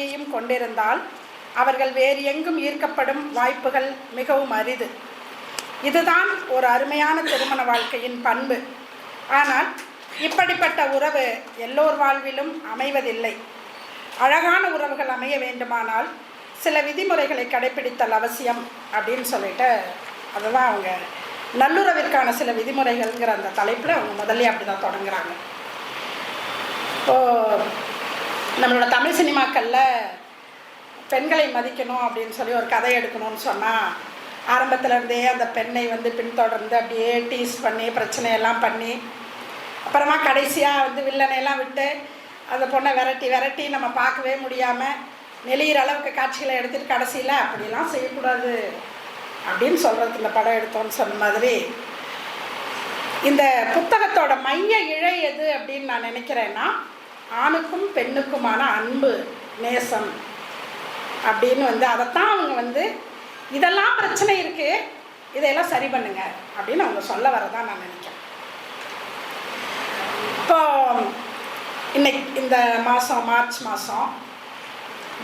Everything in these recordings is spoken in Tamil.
திருப்திகரமான கொண்டிருந்தால் அவர்கள் வேறு எங்கும் ஈர்க்கப்படும் வாய்ப்புகள் மிகவும் அரிது. இதுதான் ஒரு அருமையான திருமண வாழ்க்கையின் பண்பு. ஆனால் இப்படிப்பட்ட உறவு எல்லோர் வாழ்விலும் அமைவதில்லை. அழகான உறவுகள் அமைய வேண்டுமானால் சில விதிமுறைகளை கடைபிடித்தல் அவசியம் அப்படின்னு சொல்லிட்டு அதுதான் அவங்க நல்லுறவிற்கான சில விதிமுறைகள்ங்கிற அந்த தலைப்பில் அவங்க முதல்ல அப்படி தான் தொடங்குறாங்க. இப்போது நம்மளோட தமிழ் சினிமாக்களில் பெண்களை மதிக்கணும் அப்படின்னு சொல்லி ஒரு கதை எடுக்கணும்னு சொன்னால் ஆரம்பத்துலேருந்தே அந்த பெண்ணை வந்து பின்தொடர்ந்து அப்படியே டீஸ் பண்ணி பிரச்சனையெல்லாம் பண்ணி அப்புறமா கடைசியாக வந்து வில்லனையெல்லாம் விட்டு அந்த பொண்ணை விரட்டி விரட்டி நம்ம பார்க்கவே முடியாமல் நெளிகிற அளவுக்கு காட்சிகளை எடுத்துகிட்டு கடைசியில் அப்படிலாம் செய்யக்கூடாது அப்படின்னு சொல்கிறது இந்த படம் எடுத்தோன்னு சொன்ன மாதிரி. இந்த புத்தகத்தோட மைய இழை எது அப்படின்னு நான் நினைக்கிறேன்னா ஆணுக்கும் பெண்ணுக்குமான அன்பு நேசம் அப்படின்னு வந்து அதைத்தான் அவங்க வந்து இதெல்லாம் பிரச்சனை இருக்குது இதையெல்லாம் சரி பண்ணுங்க அப்படின்னு அவங்க சொல்ல வரதான் நான் நினைக்கிறேன். இப்போ இன்னைக்கு இந்த மாதம் மார்ச் மாதம்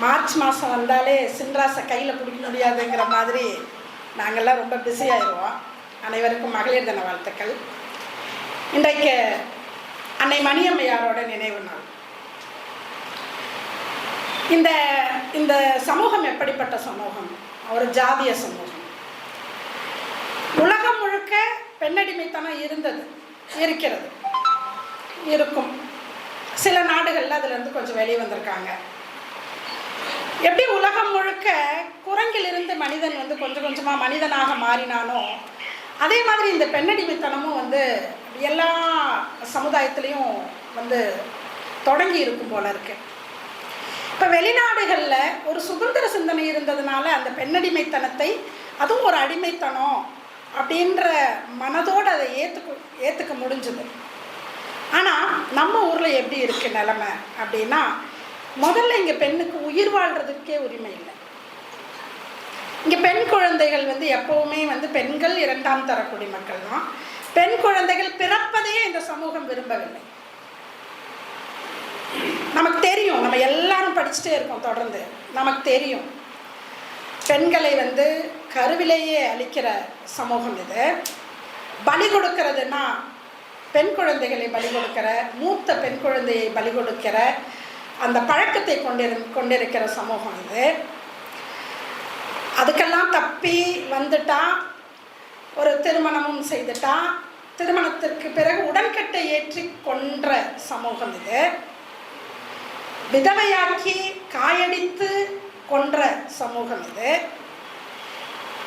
மார்ச் மாதம் வந்தாலே சின்ராசை கையில் பிடிக்க முடியாதுங்கிற மாதிரி நாங்கள்லாம் ரொம்ப பிஸி ஆயிடுவோம் அனைவருக்கும் மகளிர் தின வாழ்த்துக்கள். இன்றைக்கு அன்னை மணியம்மையாரோட நினைவு நாள். இந்த இந்த சமூகம் எப்படிப்பட்ட சமூகம்? ஒரு ஜாதிய சமூகம். உலகம் முழுக்க பெண்ணடிமைத்தனம் இருந்தது இருக்கிறது இருக்கும். சில நாடுகளில் அதுலேருந்து கொஞ்சம் வெளியே வந்திருக்காங்க. எப்படி உலகம் முழுக்க குரங்கிலிருந்து மனிதன் வந்து கொஞ்சம் கொஞ்சமாக மனிதனாக மாறினானோ அதே மாதிரி இந்த பெண்ணடிமைத்தனமும் வந்து எல்லா சமுதாயத்துலேயும் வந்து தொடங்கி இருக்கும் போல இருக்குது இப்போ வெளிநாடுகளில் ஒரு சுதந்திர சிந்தனை இருந்ததுனால அந்த பெண்ணடிமைத்தனத்தை அதுவும் ஒரு அடிமைத்தனம் அப்படின்ற மனதோடு அதை ஏற்றுக்க ஏற்றுக்க முடிஞ்சுது. ஆனால் நம்ம ஊரில் எப்படி இருக்குது நிலமை அப்படின்னா முதல்ல இங்கே பெண்ணுக்கு உயிர் வாழ்கிறதுக்கே உரிமை இல்லை. இங்கே பெண் குழந்தைகள் வந்து எப்போவுமே வந்து பெண்கள் இரண்டாம் தர குடிமக்கள் தான் பெண் குழந்தைகள் பிறப்பதையே இந்த சமூகம் விரும்பவில்லை. நமக்கு தெரியும். நம்ம எல்லாரும் படிச்சுட்டே இருக்கோம் தொடர்ந்து. நமக்கு தெரியும். பெண்களை வந்து கருவிலேயே அழிக்கிற சமூகம் இது. பலி கொடுக்கறதுன்னா பெண் குழந்தைகளை பலி கொடுக்கிற மூத்த பெண் குழந்தையை பலி கொடுக்கிற அந்த பழக்கத்தை கொண்டிரு கொண்டிருக்கிற சமூகம் இது. அதுக்கெல்லாம் தப்பி வந்துட்டா ஒரு திருமணமும் செய்துட்டா திருமணத்திற்கு பிறகு உடன்கட்டை ஏற்றி கொன்ற சமூகம் இது. விதவையாக்கி காயடித்து கொன்ற சமூகம் இது.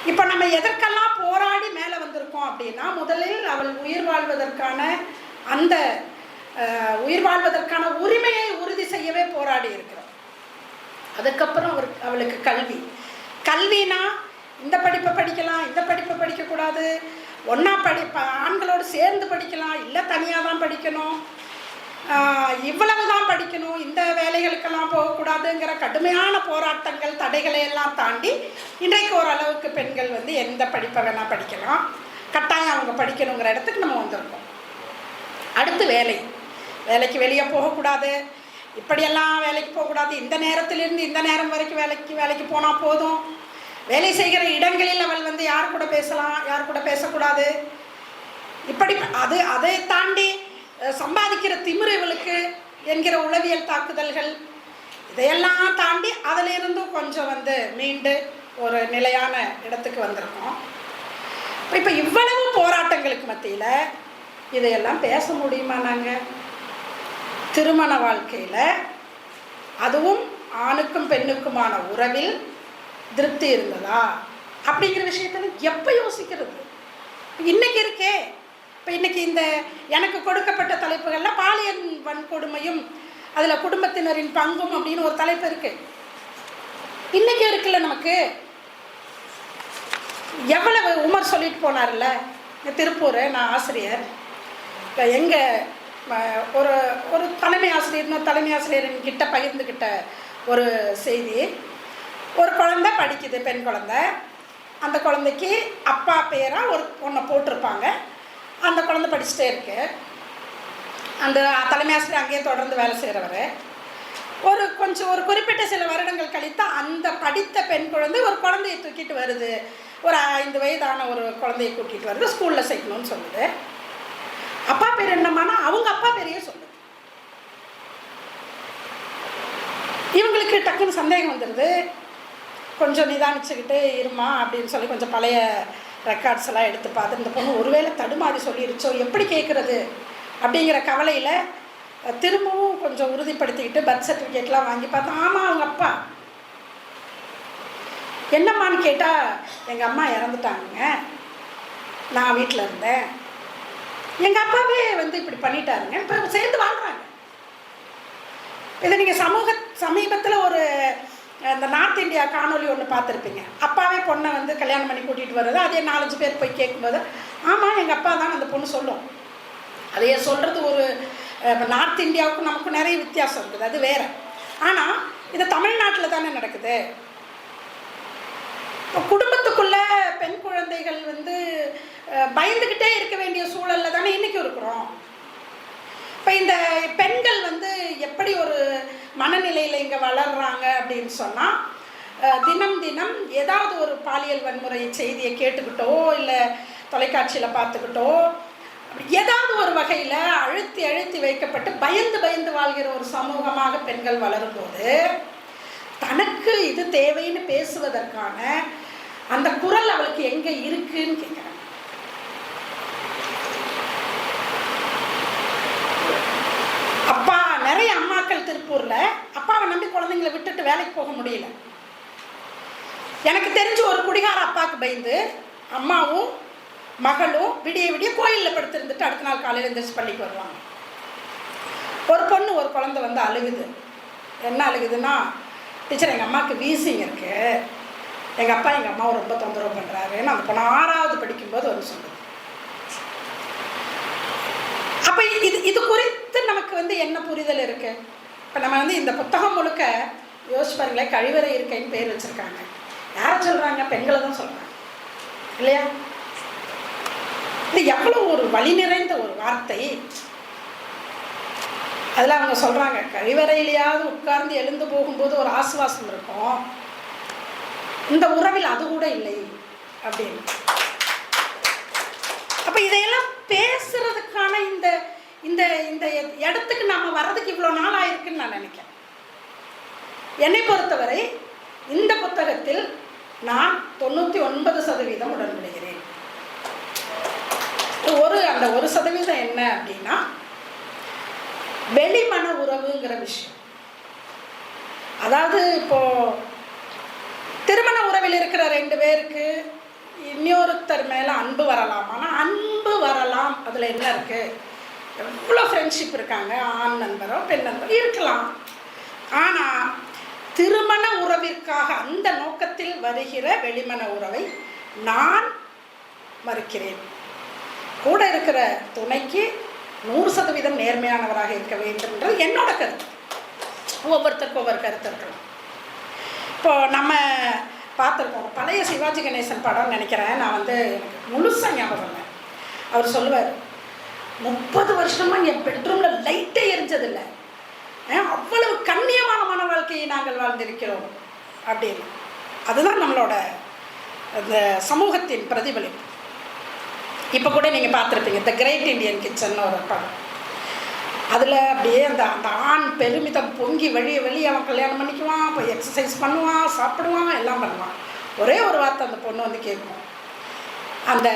இப்போ நம்ம எதற்கெல்லாம் போராடி மேலே வந்திருக்கோம் அப்படின்னா முதலில் அவள் உயிர் வாழ்வதற்கான அந்த உயிர் வாழ்வதற்கான உரிமையை உறுதி செய்யவே போராடி இருக்கிறோம் அதுக்கப்புறம் அவர் அவளுக்கு கல்வி. கல்வினா இந்த படிப்பை படிக்கலாம் இந்த படிப்பை படிக்கக்கூடாது. ஒன்றா படி ஆண்களோடு சேர்ந்து படிக்கலாம் இல்லை தனியாக தான் படிக்கணும். இவ்வளவு தான் படிக்கணும் இந்த வேலைகளுக்கெல்லாம் போகக்கூடாதுங்கிற கடுமையான போராட்டங்கள் தடைகளை எல்லாம் தாண்டி இன்றைக்கு ஓரளவுக்கு பெண்கள் வந்து எந்த படிப்பை வேணால் படிக்கலாம். கட்டாயம் அவங்க படிக்கணுங்கிற இடத்துக்கு நம்ம வந்திருக்கோம். அடுத்து வேலை. வேலைக்கு வெளியே போகக்கூடாது. இப்படியெல்லாம் வேலைக்கு போகக்கூடாது. இந்த நேரத்திலிருந்து இந்த நேரம் வரைக்கும் வேலைக்கு வேலைக்கு போனால் போதும். வேலை செய்கிற இடங்களில் அவள் வந்து யார் கூட பேசலாம் யார் கூட பேசக்கூடாது? இப்படி அது அதை தாண்டி சம்பாதிக்கிற திமிரு இவளுக்கு என்கிற உளவியல் தாக்குதல்கள் இதையெல்லாம் தாண்டி அதிலிருந்தும் கொஞ்சம் வந்து மீண்டு ஒரு நிலையான இடத்துக்கு வந்திருக்கோம். இப்போ இவ்வளவு போராட்டங்களுக்கு மத்தியில் இதையெல்லாம் பேச முடியுமா நாங்கள் திருமண வாழ்க்கையில் அதுவும் ஆணுக்கும் பெண்ணுக்குமான உறவில் திருப்தி இருந்ததா? அப்படிங்கிற விஷயத்தில் எப்போ யோசிக்கிறது? இன்னைக்கு இருக்கே இப்போ இன்றைக்கி இந்த எனக்கு கொடுக்கப்பட்ட தலைப்புகளில் பாலியல் வன்கொடுமையும் அதில் குடும்பத்தினரின் பங்கும் அப்படின்னு ஒரு தலைப்பு இருக்குது இன்றைக்கி இருக்குல்ல நமக்கு? எவ்வளவு உமர் சொல்லிட்டு போனார்ல? திருப்பூர் நான் ஆசிரியர். இப்போ எங்கள் ஒரு ஒரு தலைமை ஆசிரியர்னு தலைமை ஆசிரியரின் கிட்ட பகிர்ந்துக்கிட்ட ஒரு செய்தி. ஒரு குழந்தை படிக்குது பெண் குழந்தை. அந்த குழந்தைக்கு அப்பா பேராக ஒரு பொண்ணை போட்டிருப்பாங்க. அந்த குழந்தை படிச்சுட்டே இருக்கு. அந்த தலைமை ஆசிரியர் அங்கேயே தொடர்ந்து வேலை செய்கிறவர் ஒரு கொஞ்சம் ஒரு குறிப்பிட்ட சில வருடங்கள் கழித்து அந்த படித்த பெண் குழந்தை ஒரு குழந்தையை தூக்கிட்டு வருது. ஒரு ஐந்து வயதான ஒரு குழந்தையை கூட்டிகிட்டு வருது. ஸ்கூலில் சேர்க்கணும்னு சொல்லுது. அப்பா பேர் என்னம்மானா அவங்க அப்பா பேரையே சொல்லுது. இவங்களுக்கு டக்குன்னு சந்தேகம் வந்துடுது கொஞ்சம் நிதானிச்சுக்கிட்டு இருமா அப்படின்னு சொல்லி கொஞ்சம் பழைய ரெக்கார்ட்ஸ் எல்லாம் எடுத்து பார்த்து இந்த பொண்ணு ஒருவேளை தடுமாறி சொல்லிருச்சோ எப்படி கேட்குறது அப்படிங்கிற கவலையில் திரும்பவும் கொஞ்சம் உறுதிப்படுத்திக்கிட்டு பர்த் சர்டிஃபிகேட்லாம் வாங்கி பார்த்தோம் ஆமாம் அவங்க அப்பா. என்னம்மான்னு கேட்டால் எங்கள் அம்மா இறந்துட்டாங்க. நான் வீட்டில் இருந்தேன். எங்கள் அப்பாவே வந்து இப்படி பண்ணிட்டாருங்க. இப்போ சேர்ந்து வாழ்கிறாங்க இதை நீங்கள் சமூக சமீபத்தில் ஒரு இந்த நார்த் இந்தியா காணொலி ஒன்று பார்த்துருப்பீங்க. அப்பாவே பொண்ணை வந்து கல்யாணம் பண்ணி கூட்டிகிட்டு வர்றது அதே நாலஞ்சு பேர் போய் கேட்கும்போது ஆமாம் எங்கள் அப்பா தான் அந்த பொண்ணு சொல்லும். அதையே சொல்கிறது ஒரு நார்த் இந்தியாவுக்கும் நமக்கும் நிறைய வித்தியாசம் இருக்குது. அது வேறு. ஆனால் இது தமிழ்நாட்டில் தானே நடக்குது. இப்போ குடும்பத்துக்குள்ள பெண் குழந்தைகள் வந்து பயந்துக்கிட்டே இருக்க வேண்டிய சூழலில் தானே இன்றைக்கும் இருக்கிறோம். இப்போ இந்த பெண்கள் வந்து எப்படி ஒரு மனநிலையில் இங்கே வளர்றாங்க அப்படின்னு சொன்னால் தினம் தினம் ஏதாவது ஒரு பாலியல் வன்முறை செய்தியை கேட்டுக்கிட்டோ இல்லை தொலைக்காட்சியில் பார்த்துக்கிட்டோ ஏதாவது ஒரு வகையில் அழுத்தி அழுத்தி வைக்கப்பட்டு பயந்து பயந்து வாழ்கிற ஒரு சமூகமாக பெண்கள் வளரும்போது தனக்கு இது தேவைன்னு பேசுவதற்கான அந்த குரல் அவளுக்கு எங்கே இருக்குன்னு கேட்குறாங்க அப்பா நிறைய அம்மாக்கள் திருப்பூரில் அப்பாவை நம்பி குழந்தைங்களை விட்டுட்டு வேலைக்கு போக முடியல. எனக்கு தெரிஞ்ச ஒரு குடிகார அப்பாவுக்கு பயந்து அம்மாவும் மகளும் விடிய விடிய கோயிலில் படுத்திருந்துட்டு அடுத்த நாள் காலையில் எழுந்திரிச்சு பள்ளிக்கு வருவாங்க. ஒரு பொண்ணு ஒரு குழந்தை வந்து அழுகுது. என்ன அழுகுதுன்னா டீச்சர் எங்கள் அம்மாவுக்கு வீசிங் இருக்குது எங்கள் அப்பா எங்கள் அம்மாவை ரொம்ப தொந்தரவு பண்ணுறாருன்னு அந்த பொண்ணு ஆறாவது படிக்கும்போது ஒரு சொல்லுது. அப்போ இது இது குறித்து நமக்கு வந்து என்ன புரிதல் இருக்கு? இப்போ நம்ம வந்து இந்த புத்தகம் முழுக்க யோசிச்சு பாருங்களேன் கழிவறை இருக்கைன்னு பேர் வச்சிருக்காங்க. யாரை சொல்கிறாங்க பெண்களை தான் சொல்கிறாங்க இல்லையா? இது எவ்வளோ ஒரு வழி நிறைந்த ஒரு வார்த்தை. அதில் அவங்க சொல்கிறாங்க கழிவறையிலையாவது உட்கார்ந்து எழுந்து போகும்போது ஒரு ஆசுவாசம் இருக்கும். இந்த உறவில் அது கூட இல்லை அப்படின்னு. அப்போ இதையெல்லாம் பேசுறதுக்கான இந்த இந்த இந்த இடத்துக்கு நாம் வர்றதுக்கு இவ்வளோ நாள் ஆயிருக்குன்னு நான் நினைக்கிறேன். என்னை பொறுத்தவரை இந்த புத்தகத்தில் நான் தொண்ணூற்றி ஒன்பது சதவீதம் உடன்படுகிறேன். ஒரு அந்த ஒரு சதவீதம் என்ன அப்படின்னா வெளிமன உறவுங்கிற விஷயம். அதாவது இப்போ திருமண உறவில் இருக்கிற ரெண்டு பேருக்கு இன்னொருத்தர் மேலே அன்பு வரலாம். ஆனால் அன்பு வரலாம். அதில் என்ன இருக்குது எவ்வளோ ஃப்ரெண்ட்ஷிப் இருக்காங்க ஆண் நண்பரோ பெண் நண்பரோ இருக்கலாம். ஆனால் திருமண உறவிற்காக அந்த நோக்கத்தில் வருகிற வெளிமண உறவை நான் மறுக்கிறேன். கூட இருக்கிற துணைக்கு நூறு சதவீதம் நேர்மையானவராக இருக்க வேண்டும் என்று என்னோட கருத்து. ஒவ்வொருத்தருக்கும் ஒவ்வொரு கருத்து இருக்கலாம். இப்போ நம்ம பார்த்துருக்கோம் பழைய சிவாஜி கணேசன் படம் நினைக்கிறேன். நான் வந்து முழுசாக ஞாபகம் இல்லை. அவர் சொல்லுவார் முப்பது வருஷமாக என் பெட்ரூமில் லைட்டே எரிஞ்சதில்லை. அவ்வளவு கண்ணியமான மன வாழ்க்கையை நாங்கள் வாழ்ந்திருக்கிறோம் அப்படின்னு. அதுதான் நம்மளோட அந்த சமூகத்தின் பிரதிபலிப்பு. இப்போ கூட நீங்கள் பார்த்துருப்பீங்க த கிரேட் இண்டியன் கிச்சன் ஒரு படம். அதில் அப்படியே அந்த அந்த ஆண் பெருமிதம் பொங்கி வழிய வெளியே அவன் கல்யாணம் பண்ணிக்குவான் போய் எக்ஸசைஸ் பண்ணுவான் சாப்பிடுவான் எல்லாம் பண்ணுவான். ஒரே ஒரு வார்த்தை அந்த பொண்ணு வந்து கேட்கும். அந்த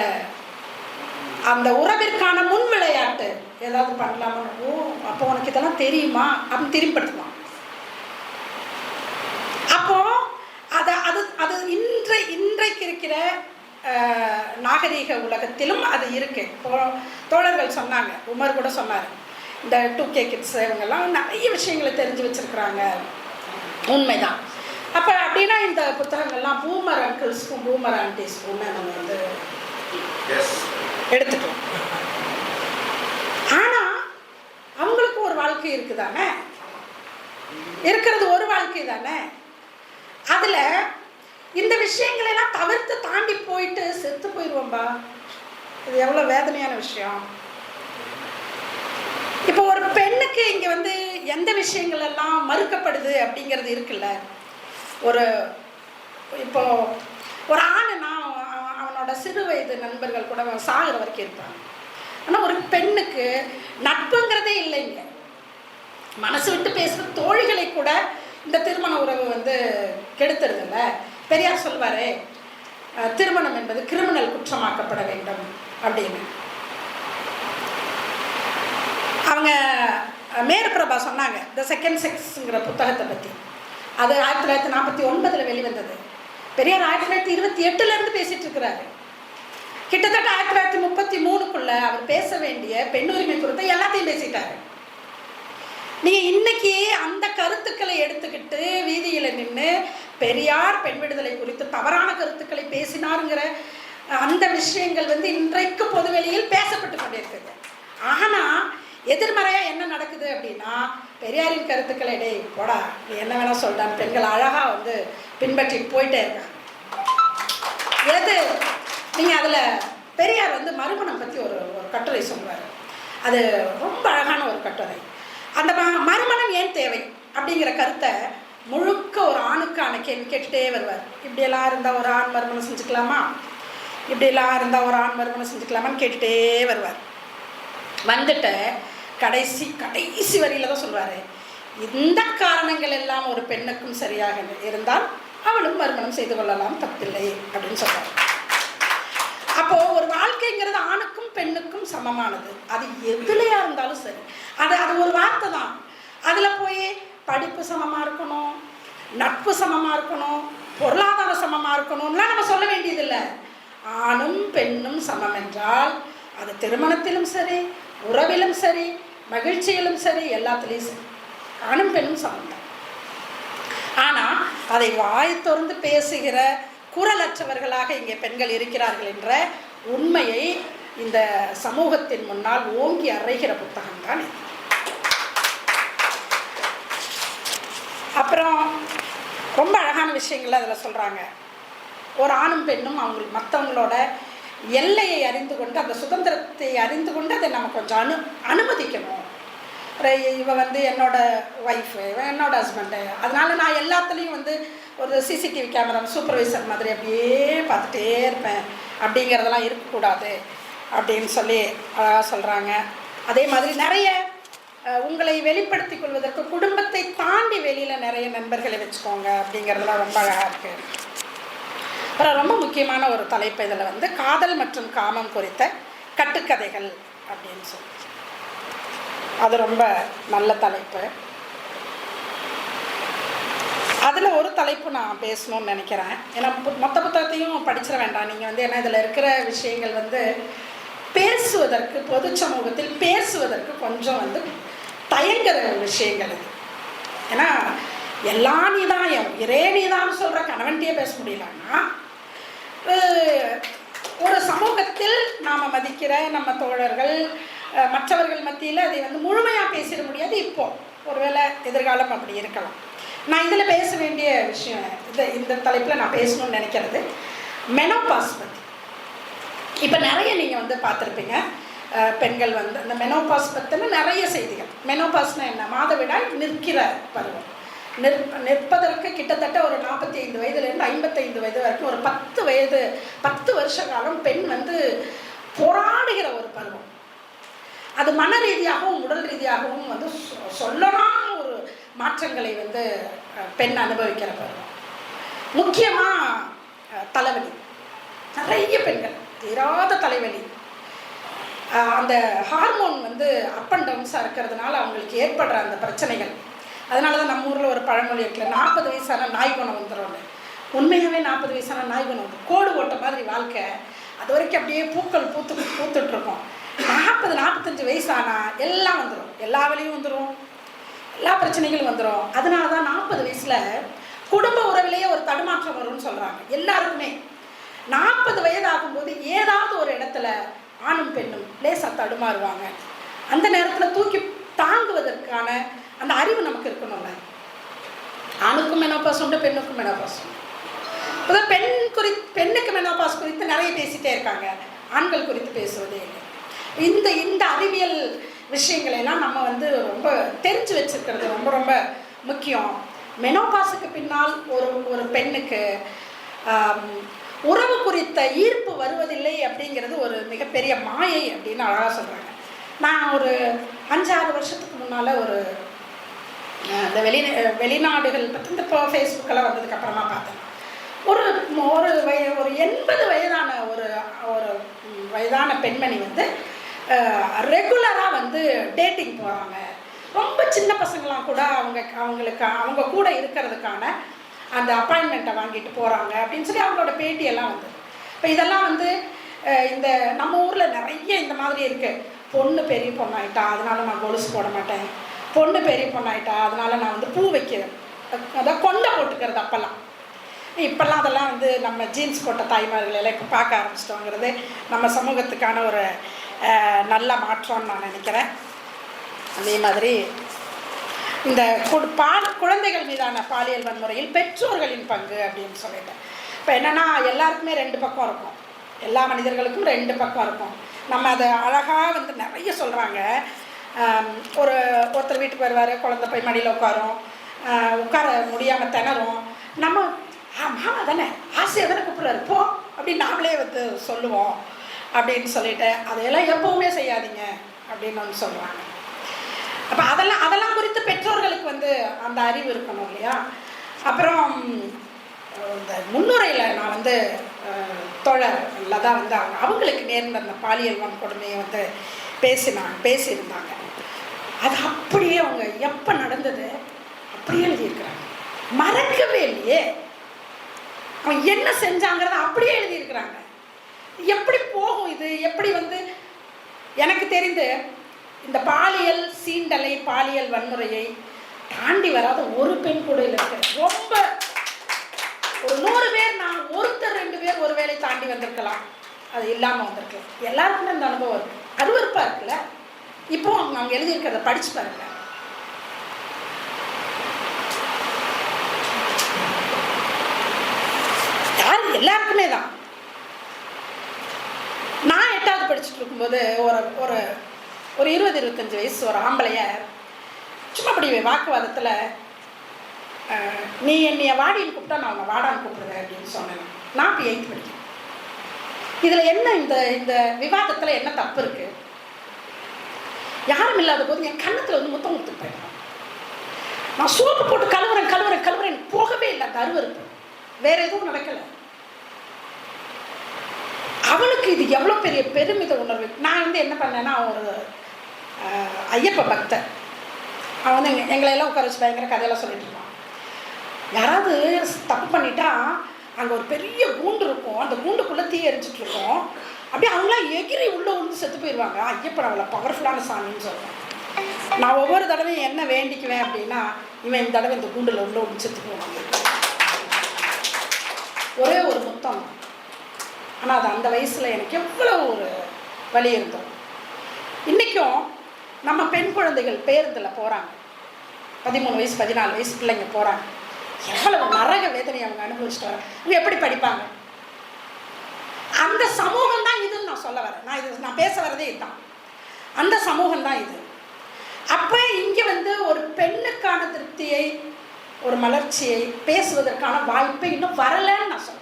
அந்த உறவிற்கான முன் விளையாட்டு ஏதாவது பண்ணலாமா ஓ அப்போ உனக்கு இதெல்லாம் தெரியுமா? அப்படின்னு திரும்பப்படுத்துவான் அப்போ அதை அது அது இன்றை இன்றைக்கு இருக்கிற நாகரீக உலகத்திலும் அது இருக்கு. இப்போ தோழர்கள் சொன்னாங்க உமர் கூட சொன்னார். இந்த டூ கே கிட்ஸ் இவங்கெல்லாம் நிறைய விஷயங்களை தெரிஞ்சு வச்சிருக்கிறாங்க. உண்மைதான். அப்போ அப்படின்னா இந்த புத்தகங்கள்லாம் பூமர் அங்கிள்ஸ்க்கும் பூமர் ஆண்டிஸ்க்கும் நம்ம வந்து எடுத்துட்டோம் ஆனா அவங்களுக்கு ஒரு வாழ்க்கை இருக்குதானே? இருக்கிறது ஒரு வாழ்க்கை தானே? அதுல இந்த விஷயங்களை எல்லாம் தவிர்த்து தாண்டி போயிட்டு செத்து போயிடுவோம்பா இது எவ்வளவு வேதனையான விஷயம். இப்போ ஒரு பெண்ணுக்கு இங்கே வந்து எந்த விஷயங்கள் எல்லாம் மறுக்கப்படுது அப்படிங்கிறது இருக்குல்ல. ஒரு இப்போ ஒரு ஆணுனா அவனோட சிறு வயது நண்பர்கள் கூட அவன் சாகிற வரைக்கும் இருப்பாங்க. ஆனால் ஒரு பெண்ணுக்கு நட்புங்கிறதே இல்லைங்க. மனசு விட்டு பேசுகிற தோழிகளை கூட இந்த திருமண உறவு வந்து கெடுத்துருதுல்ல பெரியார் சொல்வார் திருமணம் என்பது கிரிமினல் குற்றமாக்கப்பட வேண்டும் அப்படின்னு. அவங்க அஹ், மேருபிரபா சொன்னாங்க த செகண்ட் செக்ஸுங்கிற புத்தகத்தை பற்றி அது ஆயிரத்தி தொள்ளாயிரத்தி நாற்பத்தி ஒன்பதில் வெளிவந்தது. பெரியார் ஆயிரத்தி தொள்ளாயிரத்தி இருபத்தி எட்டுலேருந்து பேசிட்டு இருக்கிறாரு. கிட்டத்தட்ட ஆயிரத்தி தொள்ளாயிரத்தி முப்பத்தி மூணுக்குள்ள அவர் பேச வேண்டிய பெண் உரிமை குறித்த எல்லாத்தையும் பேசிட்டாரு. நீங்க இன்னைக்கு அந்த கருத்துக்களை எடுத்துக்கிட்டு வீதியில நின்று பெரியார் பெண் விடுதலை குறித்து தவறான கருத்துக்களை பேசினாருங்கிற அந்த விஷயங்கள் வந்து இன்றைக்கு பொதுவெளியில் பேசப்பட்டு கொண்டிருக்குது. ஆனால் எதிர்மறையாக என்ன நடக்குது அப்படின்னா பெரியாரின் கருத்துக்களை டே போடா நீ என்ன வேணால் சொல்கிறான் பெண்கள் அழகாக வந்து பின்பற்றி போயிட்டே இருக்காங்க. எது? நீங்கள் அதில் பெரியார் வந்து மறுமணம் பற்றி ஒரு ஒரு கட்டுரை சொல்லுவார். அது ரொம்ப அழகான ஒரு கட்டுரை. அந்த ம- மறுமணம் ஏன் தேவை? அப்படிங்கிற கருத்தை முழுக்க ஒரு ஆணுக்கான கேள்வி கேட்டுகிட்டே வருவார். இப்படியெல்லாம் இருந்தால் ஒரு ஆண் மறுமணம் செஞ்சுக்கலாமா? இப்படியெல்லாம் இருந்தால் ஒரு ஆண் மறுமணம் செஞ்சுக்கலாமான்னு கேட்டுகிட்டே வருவார். வந்துட்டு கடைசி கடைசி வரியில தான் சொல்வாரு இந்த காரணங்கள் எல்லாம் ஒரு பெண்ணுக்கும் சரியாக இருந்தால் அவளும் மறுமணம் செய்து கொள்ளலாம் தப்பில்லை அப்படின்னு சொல்றாரு. அப்போ ஒரு வாழ்க்கைங்கிறது ஆணுக்கும் பெண்ணுக்கும் சமமானது. அது எதுலையா இருந்தாலும் சரி. அது அது ஒரு வார்த்தை தான். அதுல போய் படிப்பு சமமா இருக்கணும் நட்பு சமமா இருக்கணும் பொருளாதார சமமா இருக்கணும்லாம் நம்ம சொல்ல வேண்டியதில்லை. ஆணும் பெண்ணும் சமம் என்றால் அது திருமணத்திலும் சரி உறவிலும் சரி மகிழ்ச்சியிலும் சரி எல்லாத்துலேயும் சரி. ஆணும் பெண்ணும் சமம். ஆனால் அதை வாய் திறந்து பேசுகிற குரலற்றவர்களாக இங்கே பெண்கள் இருக்கிறார்கள் என்ற உண்மையை இந்த சமூகத்தின் முன்னால் ஓங்கி அறைகிற புத்தகம் தான் இது. அப்புறம் ரொம்ப அழகான விஷயங்கள் அதில் சொல்கிறாங்க ஒரு ஆணும் பெண்ணும் அவங்க மற்றவங்களோட எல்லையை அறிந்து கொண்டு அந்த சுதந்திரத்தை அறிந்து கொண்டு அதை நம்ம கொஞ்சம் அனு அனுமதிக்கணும். ஒரு இவ வந்து என்னோட ஒய்ஃபு இவன் என்னோட ஹஸ்பண்டு அதனால நான் எல்லாத்துலேயும் வந்து ஒரு சிசிடிவி கேமரா சூப்பர்வைசர் மாதிரி அப்படியே பார்த்துட்டே இருப்பேன். அப்படிங்கிறதெல்லாம் இருக்கக்கூடாது அப்படின்னு சொல்லி அழகாக சொல்கிறாங்க அதே மாதிரி நிறைய உங்களை வெளிப்படுத்திக் கொள்வதற்கு குடும்பத்தை தாண்டி வெளியில் நிறைய நண்பர்களை வச்சுக்கோங்க அப்படிங்கிறதுலாம் ரொம்ப அழகாக இருக்குது அப்புறம் ரொம்ப முக்கியமான ஒரு தலைப்பு இதில் வந்து காதல் மற்றும் காமம் குறித்த கட்டுக்கதைகள் அப்படின்னு சொல்லி. அது ரொம்ப நல்ல தலைப்பு. அதில் ஒரு தலைப்பு நான் பேசணும்னு நினைக்கிறேன். ஏன்னா மொத்த புத்தகத்தையும் படிச்சிட வேண்டாம். நீங்கள் வந்து ஏன்னா இதில் இருக்கிற விஷயங்கள் வந்து பேசுவதற்கு பொது சமூகத்தில் பேசுவதற்கு கொஞ்சம் வந்து தயங்குற விஷயங்கள் இது. ஏன்னா எல்லா நீதான் ஒரே நீதான் சொல்கிற கணவன்கிட்டயே பேச முடியலன்னா ஒரு சமூகத்தில் நாம் மதிக்கிற நம்ம தோழர்கள் மற்றவர்கள் மத்தியில் அதை வந்து முழுமையாக பேசிட முடியாது இப்போ. ஒருவேளை எதிர்காலம் அப்படி இருக்கலாம். நான் இதில் பேச வேண்டிய விஷயம் இது இந்த தலைப்பில் நான் பேசணும்னு நினைக்கிறது மெனோபாஸ் பற்றி இப்போ நிறைய நீங்கள் வந்து பார்த்துருப்பீங்க. பெண்கள் வந்து அந்த மெனோபாஸ் பற்றின நிறைய செய்திகள். மெனோபாஸ்னா என்ன? மாதவிடாய் நிற்கிற பருவம். நிற் நிற்பதற்கு கிட்டத்தட்ட ஒரு நாற்பத்தி ஐந்து வயதுலேருந்து ஐம்பத்தைந்து வயது வரைக்கும் ஒரு பத்து வயது பத்து வருஷ காலம் பெண் வந்து போராடுகிற ஒரு பருவம். அது மன ரீதியாகவும் உடல் ரீதியாகவும் வந்து சொ- சொல்லலாம் ஒரு மாற்றங்களை வந்து பெண் அனுபவிக்கிற பருவம். முக்கியமாக தலைவலி. நிறைய பெண்கள் தீராத தலைவலி. அந்த ஹார்மோன் வந்து அப் அண்ட் டவுன்ஸாக இருக்கிறதுனால அவங்களுக்கு ஏற்படுற அந்த பிரச்சனைகள். அதனால தான் நம்ம ஊரில் ஒரு பழமொழி இருக்குல்ல நாற்பது வயசான நாய் குணம் வந்துடும் உண்மையாகவே நாற்பது வயசான நாய் வந்து கோடு ஓட்ட மாதிரி வாழ்க்கை. அது வரைக்கும் அப்படியே பூக்கள் பூத்து பூத்துட்ருக்கோம். நாற்பது நாற்பத்தஞ்சு வயசானால் எல்லாம் வந்துடும் எல்லா வழியும் வந்துடும் எல்லா பிரச்சனைகளும் வந்துடும் அதனால தான் நாற்பது வயசில் குடும்ப உறவிலேயே ஒரு தடுமாற்றம் வரும்னு சொல்கிறாங்க எல்லாருக்குமே. நாற்பது வயது ஆகும்போது ஏதாவது ஒரு இடத்துல ஆணும் பெண்ணும் லேசாக தடுமாறுவாங்க. அந்த நேரத்தில் தூக்கி தாங்குவதற்கான அந்த அறிவு நமக்கு இருக்கணும்ல. ஆணுக்கும் மெனோபாஸ் உண்டு பெண்ணுக்கும் மெனோபாஸ் உண்டு. இப்போதான் பெண் குறி பெண்ணுக்கு மெனோபாஸ் குறித்து நிறைய பேசிட்டே இருக்காங்க. ஆண்கள் குறித்து பேசுவதே இல்லை. இந்த இந்த அறிவியல் விஷயங்களெல்லாம் நம்ம வந்து ரொம்ப தெரிஞ்சு வச்சிருக்கிறது ரொம்ப ரொம்ப முக்கியம். மெனோபாஸுக்கு பின்னால் ஒரு ஒரு பெண்ணுக்கு உறவு குறித்த ஈர்ப்பு வருவதில்லை அப்படிங்கிறது ஒரு மிகப்பெரிய மாயை அப்படின்னு அழகாக சொல்கிறாங்க நான் ஒரு அஞ்சாறு வருஷத்துக்கு முன்னால் ஒரு இந்த வெளி வெளிநாடுகள் பற்றி இந்த ஃபேஸ்புக்கெல்லாம் வந்ததுக்கப்புறமா பார்த்தேன். ஒரு ஒரு வய ஒரு எண்பது வயதான ஒரு ஒரு வயதான பெண்மணி வந்து ரெகுலராக வந்து டேட்டிங் போகிறாங்க ரொம்ப சின்ன பசங்களாம் கூட அவங்க அவங்களுக்கு அவங்க கூட இருக்கிறதுக்கான அந்த அப்பாயின்மெண்ட்டை வாங்கிட்டு போகிறாங்க அப்படின்னு சொல்லி அவங்களோட பேட்டியெல்லாம் வந்தது இப்போ இதெல்லாம் வந்து இந்த நம்ம ஊரில் நிறைய இந்த மாதிரி இருக்குது பொண்ணு பெரிய பொண்ணாயிட்டா அதனால நான் கொலுசு போட மாட்டேன். பொண்ணு பெரிய பொண்ணாயிட்டா அதனால நான் வந்து பூ வைக்கிறேன். அதான் கொண்டை போட்டுக்கிறது அப்போல்லாம். இப்போல்லாம் அதெல்லாம் வந்து நம்ம ஜீன்ஸ் போட்ட தாய்மார்கள் எல்லாம் இப்போ பார்க்க ஆரம்பிச்சிட்டோங்கிறது நம்ம சமூகத்துக்கான ஒரு நல்ல மாற்றம்னு நான் நினைக்கிறேன். அதே மாதிரி இந்த பால் குழந்தைகள் மீதான பாலியல் வன்முறையில் பெற்றோர்களின் பங்கு அப்படின்னு சொல்லிட்டு. இப்போ என்னென்னா எல்லாருக்குமே ரெண்டு பக்கம் இருக்கும். எல்லா மனிதர்களுக்கும் ரெண்டு பக்கம் இருக்கும். நம்ம அதை அழகாக வந்து நிறைய சொல்கிறாங்க ஒரு ஒருத்தர் வீட்டுக்கு வருவார் குழந்தை போய் மடியில் உட்காரும். உட்கார முடியாமல் திணறும். நம்ம மாமா தானே? ஆசையாக தானே கூப்பிட்றாரு. போ அப்படின்னு நாமளே வந்து சொல்லுவோம். அப்படின்னு சொல்லிட்டு அதையெல்லாம் எப்பவுமே செய்யாதீங்க அப்படின்னு வந்து சொல்கிறாங்க அப்போ அதெல்லாம் அதெல்லாம் குறித்து பெற்றோர்களுக்கு வந்து அந்த அறிவு இருக்கணும் இல்லையா? அப்புறம் இந்த முன்னுரையில் நான் வந்து அஹ், தான் வந்து அவங்க அவங்களுக்கு நேர்ந்த அந்த பாலியல் வன்கொடுமையை வந்து பேசினாங்க பேசியிருந்தாங்க. அது அப்படியே அவங்க எப்போ நடந்தது? அப்படியே எழுதியிருக்கிறாங்க. மறக்கவே இல்லையே. அவன் என்ன செஞ்சாங்கிறத அப்படியே எழுதியிருக்கிறாங்க. எப்படி போகும் இது? எப்படி வந்து? எனக்கு தெரிந்து இந்த பாலியல் சீண்டலை பாலியல் வன்முறையை தாண்டி வராத ஒரு பெண் கூட இல்லை ரொம்ப ஒரு நூறு பேர் நான் ஒருத்தர் ரெண்டு பேர் ஒரு வேளை தாண்டி வந்திருக்கலாம். அது இல்லாமல் வந்திருக்கலாம் எல்லாருக்குமே இந்த அனுபவம் இருக்கு. அருவருப்பாக இருக்குல்ல? இப்போ அவங்க அவங்க எழுதியிருக்கிறத படிச்சு பாருங்க. யார்? எல்லாருக்குமே தான். நான் எட்டாவது படிச்சுட்டு இருக்கும்போது ஒரு ஒரு ஒரு இருபது இருபத்தஞ்சி வயசு ஒரு ஆம்பளைய சும்மா அப்படி வாக்குவாதத்தில் நீ என்னைய வாடின்னு கூப்பிட்டா நான் உன்னை வாடான்னு கூப்பிடுறேன் அப்படின்னு சொன்னேன். நான் இப்போ எயித்து படிக்கிறேன் இதில் என்ன இந்த இந்த விவாதத்தில் என்ன தப்பு இருக்கு? யாரும் இல்லாத போது என் கண்ணத்தில் வந்து முத்தம் கொடுத்துட்டு போயிடுறான் நான் சோப்பு போட்டு கழுவுறேன் கழுவுறேன் கழுவுறேன் போகவே இல்லை. அந்த அருவருப்பு. வேற எதுவும் நடக்கலை. அவளுக்கு இது எவ்வளோ பெரிய பெருமித உணர்வு. நான் வந்து என்ன பண்ணேன்னா ஒரு ஐயப்ப பக்தர். அவன் வந்து எங்க எங்களை எல்லாம் உட்கார வச்சு பயங்கர கதையெல்லாம் சொல்லிட்டு இருப்பான் யாராவது தப்பு பண்ணிட்டா அங்கே ஒரு பெரிய கூண்டு இருக்கும். அந்த கூண்டுக்குள்ளே தீ எரிஞ்சிட்டு இருக்கோம். அப்படியே அவங்களாம் எகிரி உள்ளே விழுந்து செத்து போயிடுவாங்க ஐயப்பன் அவளை பவர்ஃபுல்லான சாமின்னு சொல்லுவேன் நான் ஒவ்வொரு தடவையும் என்ன வேண்டிக்குவேன் அப்படின்னா இவன் இந்த தடவை இந்த கூண்டில் உள்ளே விழுந்து செத்து போவாங்க ஒரே ஒரு முத்தம். ஆனால் அது அந்த வயசில் எனக்கு எவ்வளோ ஒரு வழி இருந்தோம் இன்றைக்கும் நம்ம பெண் குழந்தைகள் பேருந்தில் போகிறாங்க பதிமூணு வயசு பதினாலு வயசு பிள்ளைங்க போகிறாங்க எவ்வளவு நரக வேதனை அவங்க அனுபவிச்சுட்டு வராங்க. இவங்க எப்படி படிப்பாங்க? அந்த சமூகம் தான் இதுன்னு நான் சொல்ல வரேன். நான் இது நான் பேச வரதே இதுதான். அந்த சமூகம் தான் இது. அப்போ இங்கே வந்து ஒரு பெண்ணுக்கான திருப்தியை ஒரு மலர்ச்சியை பேசுவதற்கான வாய்ப்பு இன்னும் வரல நான் சொல்றேன்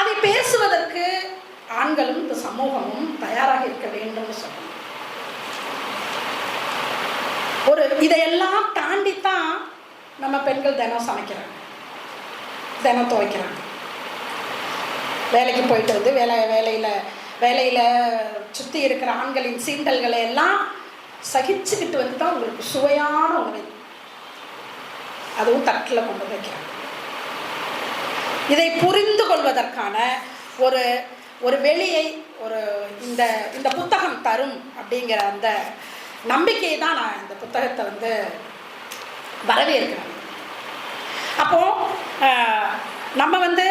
அதை பேசுவதற்கு ஆண்களும் இந்த சமூகமும் தயாராக இருக்க வேண்டும்னு சொல்றேன் ஒரு இதையெல்லாம் தாண்டி தான் நம்ம பெண்கள் தினம் சமைக்கிறாங்க. தினம் துவைக்கிறாங்க. வேலைக்கு போயிட்டு வந்து வேலை வேலையில் வேலையில் சுற்றி இருக்கிற ஆண்களின் சீண்டல்களை எல்லாம் சகிச்சுக்கிட்டு வந்து தான் உங்களுக்கு சுவையான உணவை அதுவும் தட்டில் கொண்டு வைக்கிறாங்க. இதை புரிந்து கொள்வதற்கான ஒரு ஒரு வெளியை ஒரு இந்த இந்த புத்தகம் தரும் அப்படிங்கிற அந்த நம்பிக்கையை தான் நான் இந்த புத்தகத்தை வந்து வரவேற்கிறேன். அப்போ நம்ம வந்து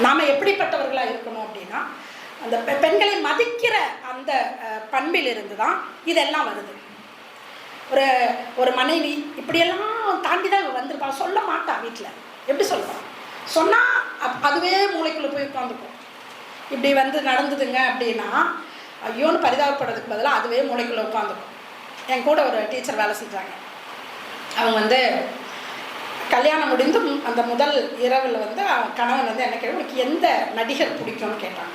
நாம் எப்படிப்பட்டவர்களாக இருக்கணும் அப்படின்னா அந்த பெ- பெண்களை மதிக்கிற அந்த பண்பிலிருந்து தான் இதெல்லாம் வருது. ஒரு ஒரு மனைவி இப்படியெல்லாம் தாண்டி தான் இவ வந்திருப்பா. சொல்ல மாட்டான் வீட்டில் எப்படி சொல்லுவான் சொன்னால் அதுவே மூளைக்குள்ளே போய் உட்காந்துக்கும் இப்படி வந்து நடந்ததுங்க அப்படின்னா ஐயோன்னு பரிதாபப்படுறதுக்கு பதிலாக அதுவே மூளைக்குள்ளே உட்காந்துக்கும் என் கூட ஒரு டீச்சர் வேலை செஞ்சாங்க. அவங்க வந்து கல்யாணம் முடிந்து அந்த முதல் இரவில் வந்து அவன் கணவன் வந்து என்ன கேட்க உனக்கு எந்த நடிகர் பிடிக்கும்னு கேட்டாங்க.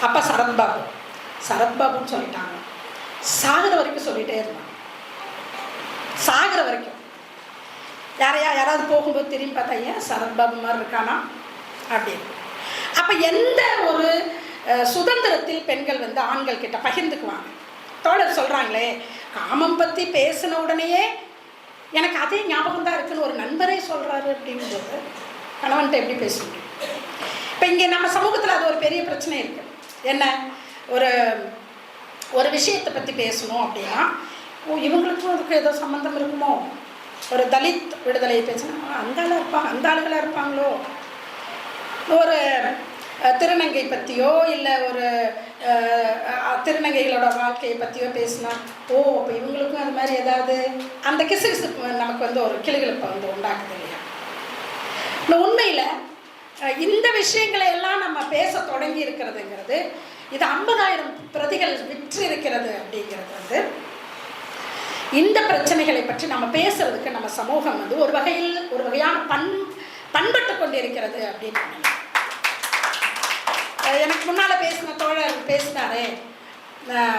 அப்போ சரத்பாபு சரத்பாபுன்னு சொல்லிட்டாங்க. சாகிற வரைக்கும் சொல்லிகிட்டே இருந்தாங்க. சாகிற வரைக்கும். யாரையா யாராவது போகும்போது திரும்பி பார்த்தா ஏன் சரத்பாபு மாதிரி இருக்கானா? அப்படின்னு அப்போ எந்த ஒரு சுதந்திரத்தில் பெண்கள் வந்து ஆண்கள் கிட்ட பகிர்ந்துக்குவாங்க. தோழர் சொல்கிறாங்களே காமம் பற்றி பேசின உடனேயே எனக்கு அதே ஞாபகம் தான் இருக்குன்னு ஒரு நண்பரே சொல்கிறாரு அப்படிங்கும்போது கணவன்கிட்ட எப்படி பேச முடியும் இப்போ இங்கே நம்ம சமூகத்தில் அது ஒரு பெரிய பிரச்சனை இருக்குது என்ன? ஒரு ஒரு விஷயத்தை பற்றி பேசணும் அப்படின்னா ஓ இவங்களுக்கும் அதுக்கு ஏதோ சம்மந்தம் இருக்குமோ? ஒரு தலித் விடுதலை பேசினா அந்த ஆளாக இருப்பாங்க அந்த ஆளுகளாக இருப்பாங்களோ? ஒரு திருநங்கை பற்றியோ இல்லை ஒரு திருநங்கைகளோட வாழ்க்கையை பற்றியோ பேசினா ஓ அப்போ இவங்களுக்கும் அது மாதிரி ஏதாவது அந்த கிசுகிசுப்பு நமக்கு வந்து ஒரு கிளிகளுப்பை வந்து உண்டாக்குது இல்லையா? இந்த உண்மையில் இந்த விஷயங்களை எல்லாம் நம்ம பேச தொடங்கி இருக்கிறதுங்கிறது இது ஐம்பதாயிரம் பிரதிகள் விற்று இருக்கிறது அப்படிங்கிறது வந்து இந்த பிரச்சனைகளை பற்றி நம்ம பேசுறதுக்கு நம்ம சமூகம் வந்து ஒரு வகையில் ஒரு வகையான பண் பண்பட்டு கொண்டிருக்கிறது அப்படின்னு நினைக்கிறேன். எனக்கு முன்னால் பேசின தோழர் பேசினாரே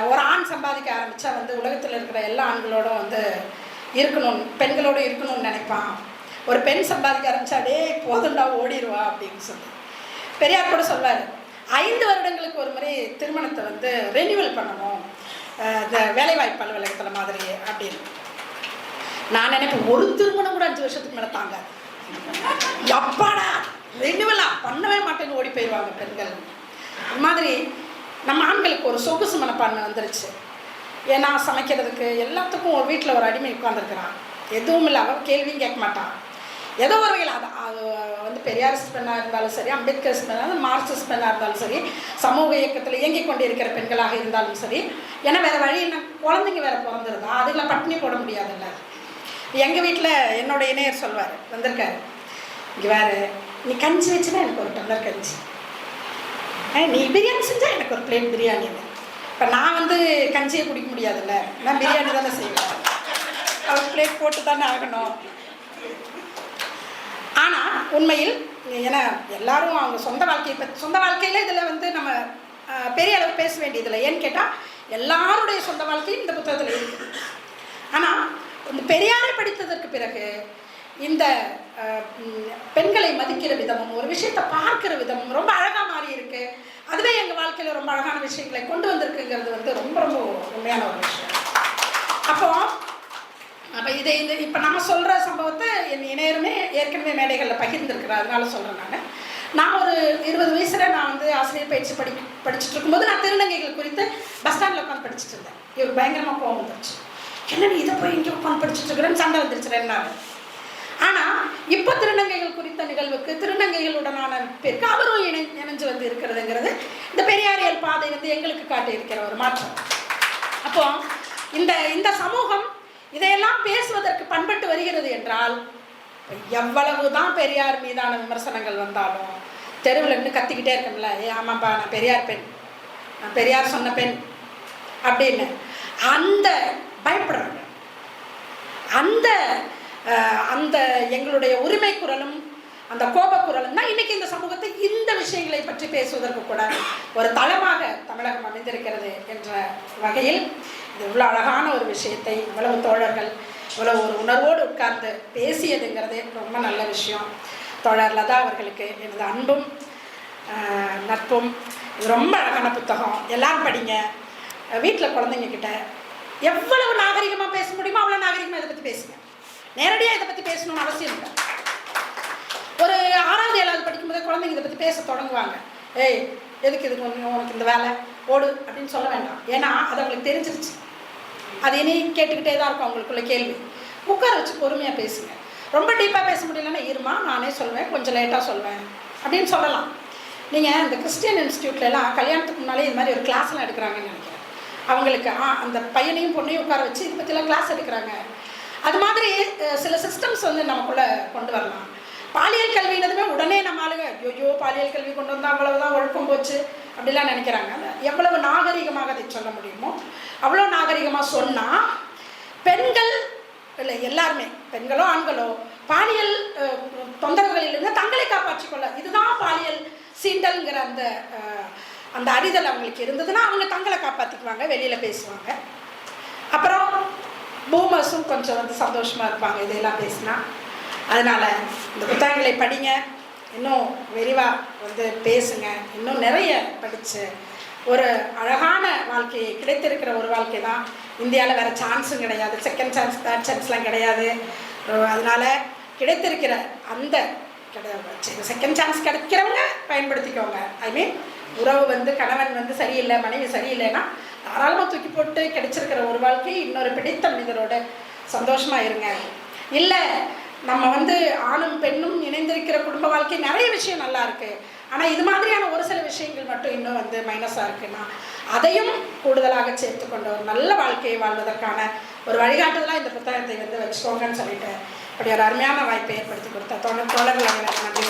ஒரு ஆண் சம்பாதிக்க ஆரம்பித்தா வந்து உலகத்தில் இருக்கிற எல்லா ஆண்களோடும் வந்து இருக்கணும் பெண்களோடு இருக்கணும்னு நினைப்பான். ஒரு பெண் சம்பாதிக்க ஆரம்பிச்சா போதுண்டா ஓடிடுவா அப்படின்னு சொல்லி. பெரியார் கூட சொல்வார் ஐந்து வருடங்களுக்கு ஒரு முறை திருமணத்தை வந்து ரெனியூவல் பண்ணணும். இந்த வேலைவாய்ப்பு அலுவலகத்தில் மாதிரி அப்படின்னு நான் நினைப்பேன் ஒரு திருமணம் கூட அஞ்சு வருஷத்துக்கு மேலே தாங்க. எப்பாடா? ரெனியூவலா பண்ணவே மாட்டேன்னு ஓடி போயிடுவாங்க பெண்கள். இது மாதிரி நம்ம ஆண்களுக்கு ஒரு சொகுசு மனப்பான்மை வந்துருச்சு. ஏன்னா சமைக்கிறதுக்கு எல்லாத்துக்கும் ஒரு வீட்டில் ஒரு அடிமை உட்காந்துருக்குறான் எதுவும் இல்லை அவன் கேள்வியும் கேட்க மாட்டான். ஏதோ ஒரு வகையில் அது அது வந்து பெரியாரிஸ்ட் பெண்ணாக இருந்தாலும் சரி அம்பேத்கர் பெண்ணாக மார்க்சிஸ்ட் பெண்ணாக இருந்தாலும் சரி சமூக இயக்கத்தில் இயங்கிக் கொண்டிருக்கிற பெண்களாக இருந்தாலும் சரி ஏன்னா வேறு வழி என்ன? குழந்தைங்க வேறு பிறந்திருந்தா அதில் பட்டினி போட முடியாதுல்ல. எங்கள் வீட்டில் என்னோட இணையர் சொல்வார் வந்திருக்காரு. இங்கே வேறு நீ கஞ்சி வச்சுன்னா எனக்கு ஒரு டம்ளர் கஞ்சி. நீ பிரியாணி செஞ்சால் எனக்கு ஒரு பிளேட் பிரியாணி. இப்போ நான் வந்து கஞ்சியை குடிக்க முடியாதுல்ல. நான் பிரியாணி தானே செய்வேன். அவர் பிளேட் போட்டு தானே ஆகணும். ஆனால் உண்மையில் ஏன்னா எல்லாரும் அவங்க சொந்த வாழ்க்கையை பற்றி சொந்த வாழ்க்கையில் இதில் வந்து நம்ம பெரிய அளவு பேச வேண்டியதில்லை. ஏன்னு கேட்டால் எல்லாருடைய சொந்த வாழ்க்கையும் இந்த புத்தகத்தில் இருக்குது ஆனால் இந்த பெரியாரை படித்ததற்கு பிறகு இந்த பெண்களை மதிக்கிற விதமும் ஒரு விஷயத்தை பார்க்கிற விதமும் ரொம்ப அழகாக மாறி இருக்கு. அதுவே எங்கள் வாழ்க்கையில் ரொம்ப அழகான விஷயங்களை கொண்டு வந்திருக்குங்கிறது வந்து ரொம்ப ரொம்ப உண்மையான ஒரு விஷயம். அப்போ இதை இந்த இப்போ நம்ம சொல்கிற சம்பவத்தை என் இணையருமே ஏற்கனவே மேடைகளில் பகிர்ந்துருக்கிறேன் அதனால சொல்கிறேன் நான். நான் ஒரு இருபது வயசில் நான் வந்து ஆசிரியர் பயிற்சி படி படிச்சுட்டு இருக்கும்போது நான் திருநங்கைகள் குறித்து பஸ் ஸ்டாண்டில் உட்காந்து படிச்சுட்டு இருந்தேன். இவர் பயங்கரமாக கோவம் வந்துருச்சு. என்ன நீ இதை போய் இங்கே உட்காந்து படிச்சுட்டு இருக்கிறேன்னு சண்டை வந்துருச்சு ரெண்டு நாள் ஆனால் இப்போ திருநங்கைகள் குறித்த நிகழ்வுக்கு திருநங்கைகளுடனான பேருக்கு அவரும் இணை இணைஞ்சு வந்து இருக்கிறதுங்கிறது இந்த பெரியாரியல் பாதை வந்து எங்களுக்கு காட்டி இருக்கிற ஒரு மாற்றம். அப்போ இந்த இந்த சமூகம் இதையெல்லாம் பேசுவதற்கு பண்பட்டு வருகிறது என்றால் எவ்வளவு தான் பெரியார் மீதான விமர்சனங்கள் வந்தாலும் தெருவில் நின்று கத்திக்கிட்டே இருக்கோம்ல ஏ ஆமாப்பா நான் பெரியார் பெண். நான் பெரியார் சொன்ன பெண். அப்படின்னு அந்த பயப்படுறாங்க. அந்த அந்த எங்களுடைய உரிமை குரலும் அந்த கோபக்குரல் தான் இன்னைக்கு இந்த சமூகத்தை இந்த விஷயங்களை பற்றி பேசுவதற்கு கூட ஒரு தளமாக தமிழகம் அமைந்திருக்கிறது என்ற வகையில் இது இவ்வளோ அழகான ஒரு விஷயத்தை இவ்வளவு தோழர்கள் இவ்வளவு ஒரு உணர்வோடு உட்கார்ந்து பேசியதுங்கிறதே ரொம்ப நல்ல விஷயம். தோழர் லதா அவர்களுக்கு எனது அன்பும் நட்பும் இது ரொம்ப அழகான புத்தகம். எல்லாரும் படிங்க. வீட்டில் குழந்தைங்க கிட்ட எவ்வளவு நாகரிகமாக பேச முடியுமோ அவ்வளோ நாகரிகமாக இதை பற்றி பேசுங்க. நேரடியாக இதை பற்றி பேசணும்னு அவசியம் இல்லை. ஒரு ஆறாவது ஏழாவது படிக்கும்போது குழந்தைங்க இதை பற்றி பேச தொடங்குவாங்க. ஏய் எதுக்கு இதுக்கு உனக்கு உனக்கு இந்த வேலை? ஓடு அப்படின்னு சொல்ல வேண்டாம். ஏன்னா அது அவங்களுக்கு தெரிஞ்சிருச்சு. அது இனி கேட்டுக்கிட்டே தான் இருக்கும் அவங்களுக்குள்ள கேள்வி. உட்கார வச்சு பொறுமையாக பேசுங்க. ரொம்ப டீப்பாக பேச முடியலன்னா இருமா நானே சொல்வேன் கொஞ்சம் லேட்டாக சொல்வேன் அப்படின்னு சொல்லலாம். நீங்கள் இந்த கிறிஸ்டியன் இன்ஸ்டியூட்லலாம் கல்யாணத்துக்கு முன்னாலே இது மாதிரி ஒரு கிளாஸ்லாம் எடுக்கிறாங்கன்னு நினைக்கிறேன். அவங்களுக்கு ஆ அந்த பையனையும் பொண்ணையும் உட்கார வச்சு இதை பற்றிலாம் கிளாஸ் எடுக்கிறாங்க. அது மாதிரி சில சிஸ்டம்ஸ் வந்து நமக்குள்ளே கொண்டு வரலாம். பாலியல் கல்வினதுமே உடனே நம்ம ஆளுங்க ஐயோ பாலியல் கல்வி கொண்டு வந்தால் அவ்வளவுதான் ஒழுக்கம் போச்சு அப்படிலாம் நினைக்கிறாங்க. எவ்வளவு நாகரிகமாக அதை சொல்ல முடியுமோ அவ்வளோ நாகரிகமாக சொன்னால் பெண்கள் இல்லை எல்லாருமே பெண்களோ ஆண்களோ பாலியல் தொந்தரவுகளிலிருந்து தங்களை காப்பாற்றிக் கொள்ள இதுதான் பாலியல் சீண்டல்ங்கிற அந்த அந்த அறிதல் அவங்களுக்கு இருந்ததுன்னா அவங்க தங்களை காப்பாற்றிக்குவாங்க வெளியில் பேசுவாங்க. அப்புறம் பூமர்ஸும் கொஞ்சம் வந்து சந்தோஷமாக இருப்பாங்க இதெல்லாம் பேசினா. அதனால் இந்த புத்தகங்களை படிங்க. இன்னும் விரிவாக வந்து பேசுங்க. இன்னும் நிறைய படித்து ஒரு அழகான வாழ்க்கை கிடைத்திருக்கிற ஒரு வாழ்க்கை தான். இந்தியாவில் வேறு சான்ஸும் கிடையாது. செகண்ட் சான்ஸ் தேர்ட் சான்ஸ்லாம் கிடையாது. அதனால் அதனால கிடைத்திருக்கிற அந்த செகண்ட் சான்ஸ் கிடைக்கிறவங்க பயன்படுத்திக்கோங்க. ஐ மீன் உறவு வந்து கணவன் வந்து சரியில்லை மனைவி சரியில்லைன்னா தாராளமாக தூக்கி போட்டு கிடைச்சிருக்கிற ஒரு வாழ்க்கை இன்னொரு பிடித்த மனிதரோட சந்தோஷமாக இருங்க. இல்லை நம்ம வந்து ஆணும் பெண்ணும் இணைந்திருக்கிற குடும்ப வாழ்க்கை நிறைய விஷயம் நல்லா இருக்கு. ஆனால் இது மாதிரியான ஒரு சில விஷயங்கள் மட்டும் இன்னும் வந்து மைனஸாக இருக்குன்னா அதையும் கூடுதலாக சேர்த்துக்கொண்டு ஒரு நல்ல வாழ்க்கையை வாழ்வதற்கான ஒரு வழிகாட்டுதலாக இந்த புத்தகத்தை வந்து வச்சுக்கோங்கன்னு சொல்லிட்டு அப்படி ஒரு அருமையான வாய்ப்பை ஏற்படுத்தி கொடுத்த தோழர் தோழர்கள் நன்றி.